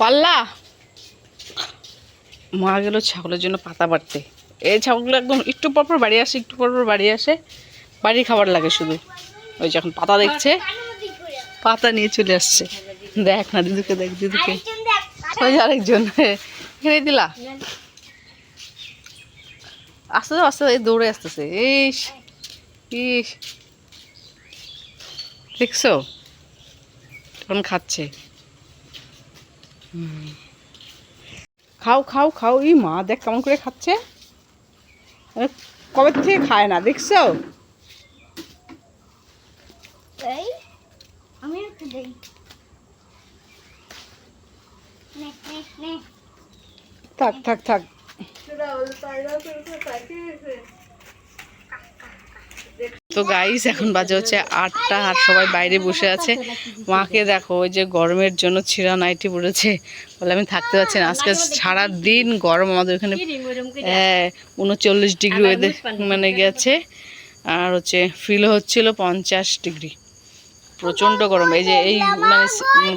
পাল্লা? মা গেল ছাগলের জন্য পাতা বাড়তে এই ছাগলগুলো একদম একটু পর পর বাড়ি আসে, একটু পর পর বাড়ি আসে। বাড়ির খাবার লাগে শুধু। ওই যখন পাতা দেখছে, পাতা নিয়ে চলে আসছে। দেখ না দিদুকে, দেখ দিদুকে। ওই আরেকজন। এখানে দিলা। আস্তে আস্তে এই দৌড়ে আসতেছে। ইস ইস। দেখছ? তখন খাচ্ছে। খাও খাও খাও। ই মা দেখ কেমন করে খাচ্ছে। কবে থেকে খায় না দেখছ? এই আমি একটু দেই। নে নে নে। থাক থাক থাক। তো গাইস এখন বাজে হচ্ছে আটটা আর সবাই বাইরে বসে আছে। মাকে দেখো ওই যে গরমের জন্য ছিঁড়া নাইটি পড়েছে বলে আমি থাকতে পারছি না। আজকে সারা দিন গরম আমাদের এখানে হ্যাঁ উনচল্লিশ ডিগ্রি ওয়েদার মানে গেছে। আর হচ্ছে ফিল হচ্ছিল পঞ্চাশ ডিগ্রি। প্রচণ্ড গরম। এই যে এই মানে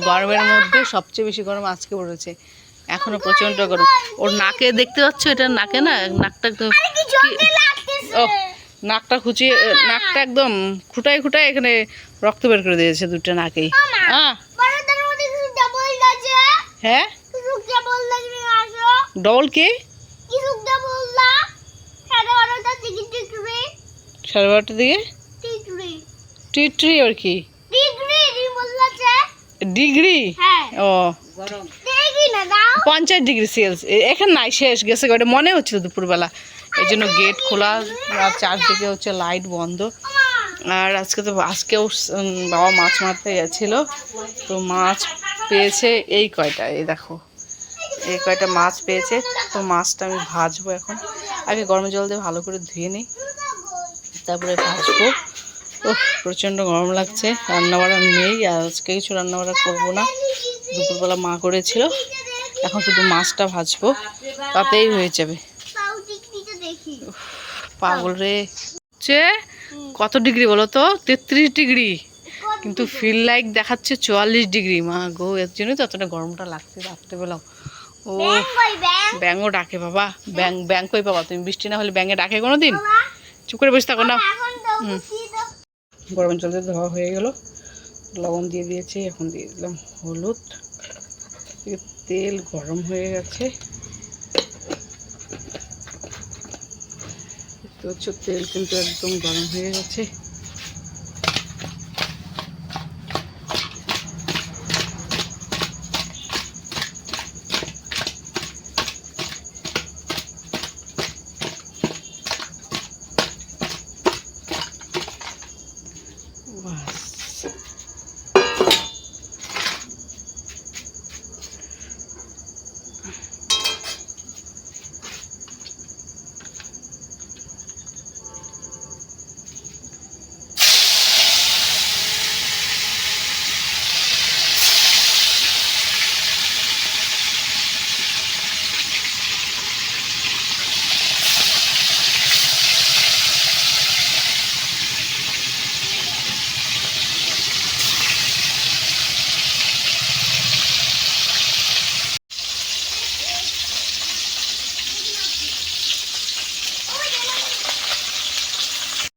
গরমের মধ্যে সবচেয়ে বেশি গরম আজকে পড়েছে। এখনও প্রচণ্ড গরম। ওর নাকে দেখতে পাচ্ছ? এটা নাকে না? নাকটা ও নাকটা খুঁচিয়ে নাকটা একদম খুঁটায় খুঁটায় এখানে রক্ত বের করে দিয়েছে দুটো নাকেই হ্যাঁ। হ্যাঁ? ডাবল লাগে আসো। ডবল কে? সাড়ে বারোটার দিকে? টিট্রি আর কি? ডিগ্রি? হ্যাঁ। ও। দাও পঞ্চাশ ডিগ্রি সেলস। এখানে নাই, শেষ, গেছে ওটা মনে হচ্ছিল দুপুরবেলা। এই জন্য গেট খোলা, আর চারদিকে হচ্ছে লাইট বন্ধ। আর আজকে তো, আজকেও বাবা মাছ মারতে গেছিল। তো মাছ পেয়েছে এই কয়টা, এই দেখো। এই কয়টা মাছ পেয়েছে, তো মাছটা আমি ভাজবো এখন। আগে গরম জল দিয়ে ভালো করে ধুয়ে নিই, তারপরে ভাজবো। ও প্রচণ্ড গরম লাগছে, রান্নাবাড়া নেই, আর আজকে কিছু রান্নাবাড়া করব না। দুপুরবেলা মা করেছিল এখন শুধু মাছটা ভাজবো, তাতেই হয়ে যাবে। পাগল রে। হচ্ছে কত ডিগ্রি বলো তো? তেত্রিশ ডিগ্রি। কিন্তু ফিল লাইক দেখাচ্ছে চুয়াল্লিশ ডিগ্রি। মা গো, এর জন্যই তো এতটা গরমটা লাগছে রাত্রেবেলাও। ও ব্যাং ব্যাঙও ডাকে বাবা। ব্যাং ব্যাং কই বাবা তুমি বৃষ্টি না হলে ব্যাঙে ডাকে কোনো দিন চুপ করে বসে থাকো না গরম জলতে ধোয়া হয়ে গেল। লবণ দিয়ে দিয়েছি, এখন দিয়ে দিলাম হলুদ। তেল গরম হয়ে গেছে। তেল কিন্তু একদম গরম হয়ে গেছে। বাস।